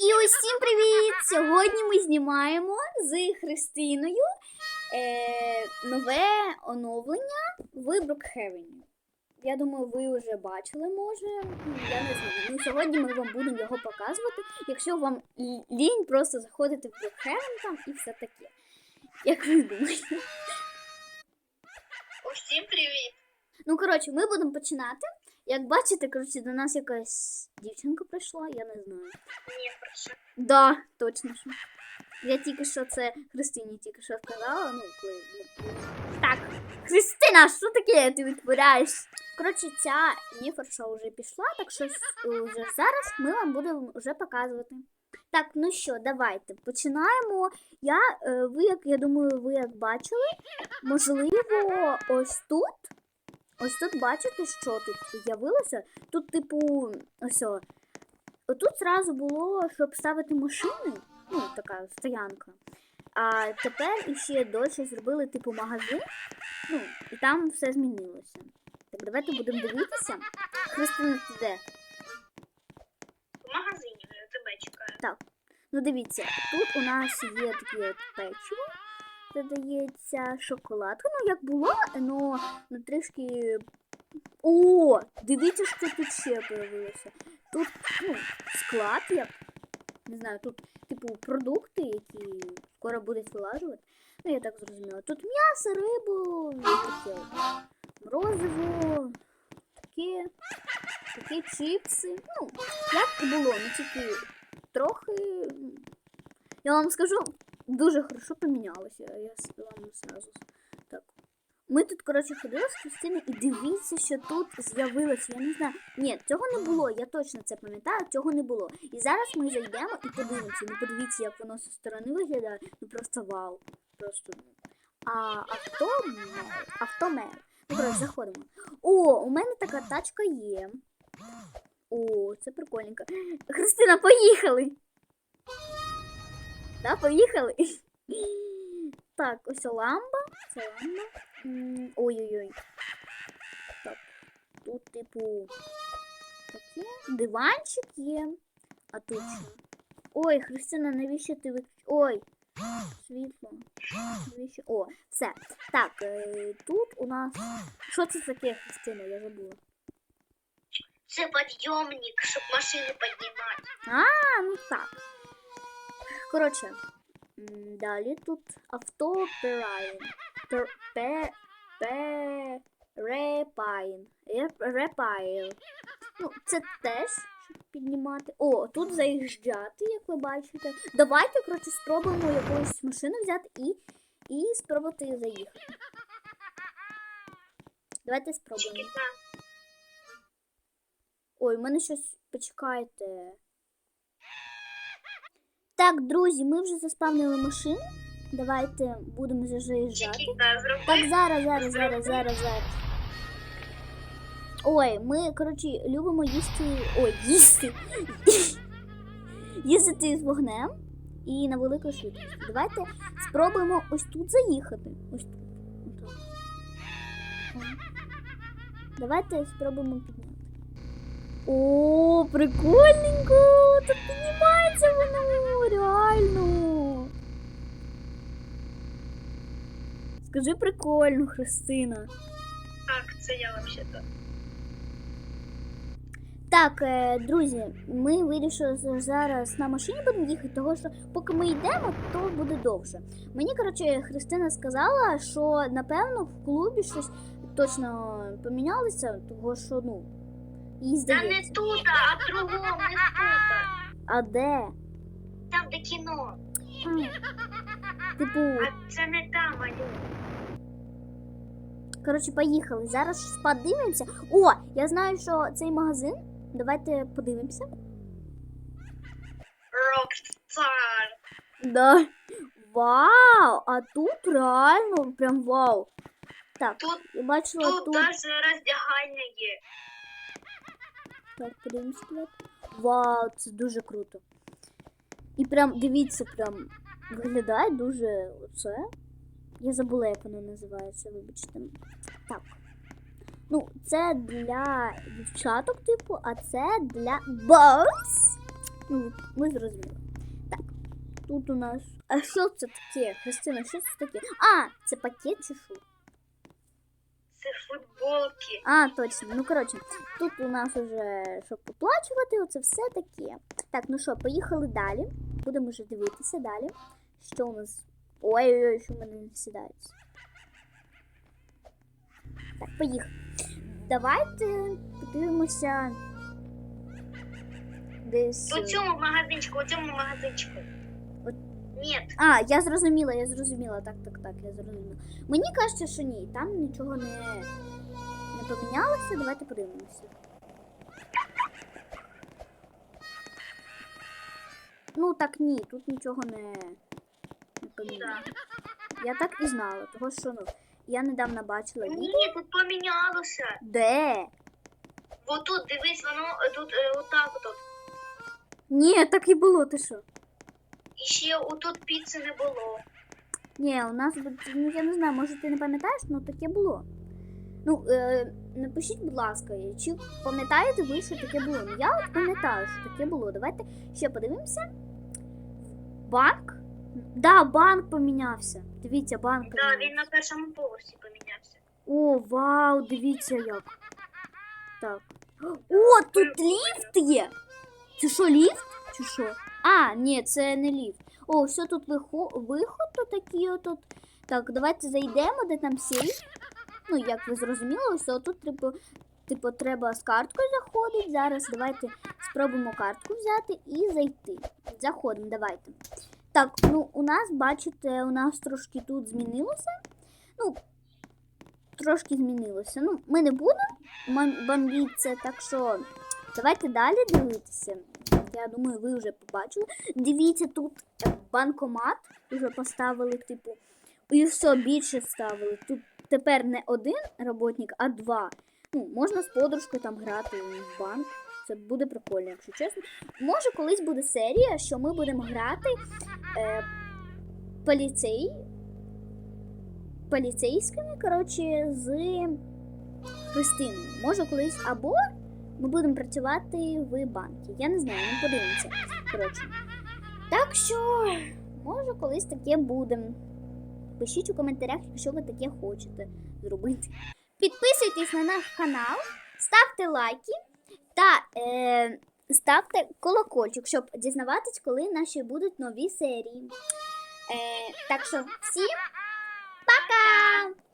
І усім привіт! Сьогодні ми знімаємо з Христиною е, нове оновлення в Брукхевені. Я думаю, ви вже бачили, може. Ну, Я не знаю. Ну, сьогодні ми вам будемо його показувати. Якщо вам лінь, просто заходите в Брукхевен там і все таке. Як ви думаєте? Усім привіт! Ну, коротше, ми будемо починати. Як бачите, коротше, до нас якась дівчинка прийшла, я не знаю. Ні, прошу. Да, точно що. Я тільки що це Христині тільки що сказала, ну коли. Так, Христина, що таке ти відтворяєш? Коротше, ця ніферша вже пішла, так що вже зараз ми вам будемо вже показувати. Так, ну що, давайте починаємо. Я, е, ви, як я думаю, ви як бачили, можливо, ось тут. Ось тут бачите, що тут з'явилося? Тут, типу, ось Отут зразу було, щоб ставити машини, ну, така стоянка. А тепер іще досі зробили типу магазин, ну, і там все змінилося. Так, давайте будемо дивитися. Христина, ти де? В магазині вже тебе чекаю. Так. Ну дивіться, тут у нас є такі от печиво, додається шоколадка. Ну, як було, ну, ну трішки. О! Дивіться, що тут ще появилося. Тут, ну, склад, як. Не знаю, тут, типу, продукти, які скоро будуть вилажувати. Ну, я так зрозуміла. Тут м'ясо, рибу, таке. Морозиво, таке, такі чіпси. Ну, як було, не тільки трохи. Я вам скажу, дуже хорошо помінялося. Я вам сразу. Так. Ми тут, коротше, ходили з Христиною і дивіться, що тут з'явилося. Я не знаю. Ні, цього не було, я точно це пам'ятаю, цього не було. І зараз ми зайдемо і подивимося. Ну подивіться, як воно зі сторони виглядає. Ну просто вау. Просто. А автомер. Автомер. Ну, заходимо. О, у мене така тачка є. О, це прикольненько. Христина, поїхали! Да, поїхали. Так, ось ламба. Це ламба. Ой-ой-ой. Так. Тут, типу, таке. Диванчик є. А тут? Ой, Христина, навіщо ти вик... Ой! Світло. Навіщо? О, все. Так, е, тут у нас. Що це таке, Христина? Я забула. Це підйомник, щоб машини піднімати. А, ну так. Коротше, далі тут авто Перайн. Пер, пе, пе, репайн. Репайл. Ну, це теж, щоб піднімати. О, тут заїжджати, як ви бачите. Давайте, коротше, спробуємо якусь машину взяти і, і спробувати заїхати. Давайте спробуємо. Ой, у мене щось почекайте. Так, друзі, ми вже заспавнили машину. Давайте будемо вже заїжджати. Так, зараз, зараз, зараз, зараз, зараз. Ой, ми, коротше, любимо їсти. Ой, їсти. Їздити з вогнем і на великій швидкості. Давайте спробуємо ось тут заїхати. Ось тут. Давайте спробуємо підняти. О, прикольненько! Тут піднімається воно, реально. Скажи прикольно, Христина. Так, це я взагалі-то. Так, е, друзі, ми вирішили зараз на машині будемо їхати, тому що поки ми йдемо, то буде довше. Мені, коротше, Христина сказала, що напевно в клубі щось точно помінялося, того що, ну, їй Та не здається. тут, а другому, не тут. А де? Там де кіно. А, типу, А це не там, алю. Коротше, поїхали. Зараз щось подивимося. О, я знаю, що цей магазин. Давайте подивимося. Рокстар. Да. Вау! А тут реально прям вау. Так, Тут, я бачила тут тут. навіть роздягальня є. Так, подивимось туалет. Вау, це дуже круто. І прям, дивіться, прям виглядає дуже оце. Я забула, як воно називається, вибачте. Так. Ну, це для дівчаток, типу, а це для бос. Ну, ми зрозуміли. Так, тут у нас. А що це таке? Христина, що це таке? А, це пакет чи що? Це футболки. А, точно. Ну коротше, тут у нас уже щоб поплачувати, оце все таке. Так, ну що, поїхали далі. Будемо вже дивитися далі. Що у нас. Ой-ой-ой, що в мене не сідається. Так, поїхали. Давайте подивимося. Десь. У цьому магазинчику, у цьому магазинчику. От. Ні, А, я зрозуміла, я зрозуміла. Так, так, так, я зрозуміла. Мені кажеться, що ні, там нічого не, не помінялося. Давайте подивимося. Ну так ні, тут нічого не, не помінялося. Я так і знала, того що ну, я недавно бачила відео. ні, тут помінялося. Де? Бо тут, дивись, воно е, тут е, отак от. Ні, так і було, ти що? І ще отут піци не було. Ні, у нас ну я не знаю, може ти не пам'ятаєш, ну таке було. Ну, е, напишіть, будь ласка, чи пам'ятаєте ви, що таке було? Ну я от пам'ятаю, що таке було. Давайте ще подивимося. Банк? Да, банк помінявся. Дивіться, банк Так, помінявся. він на першому поверсі помінявся. О, вау, дивіться як. Так. О, тут ліфт є. Це що, ліфт? Чи що? А, ні, це не ліфт. О, все тут вихо... виход тут такий отут. Так, давайте зайдемо, де там сейф. Ну, як ви зрозуміли, ось тут типу, типу, треба з карткою заходити. Зараз давайте спробуємо картку взяти і зайти. Заходимо, давайте. Так, ну у нас, бачите, у нас трошки тут змінилося. Ну, трошки змінилося. Ну, ми не будемо бомбитися, так що давайте далі дивитися. Я думаю, ви вже побачили. Дивіться, тут банкомат вже поставили, типу, і все більше ставили. Тут тепер не один роботник, а два. Ну, можна з подружкою там грати в банк. Це буде прикольно, якщо чесно. Може, колись буде серія, що ми будемо грати е, поліцей, поліцейськими, коротше, з Христиною. Може, колись або ми будемо працювати в банку. Я не знаю, ми подивимося. Коротше. Так що, може, колись таке буде. Пишіть у коментарях, якщо ви таке хочете зробити. Підписуйтесь на наш канал, ставте лайки та е, ставте колокольчик, щоб дізнаватись, коли наші будуть нові серії. Е, так що всім пока!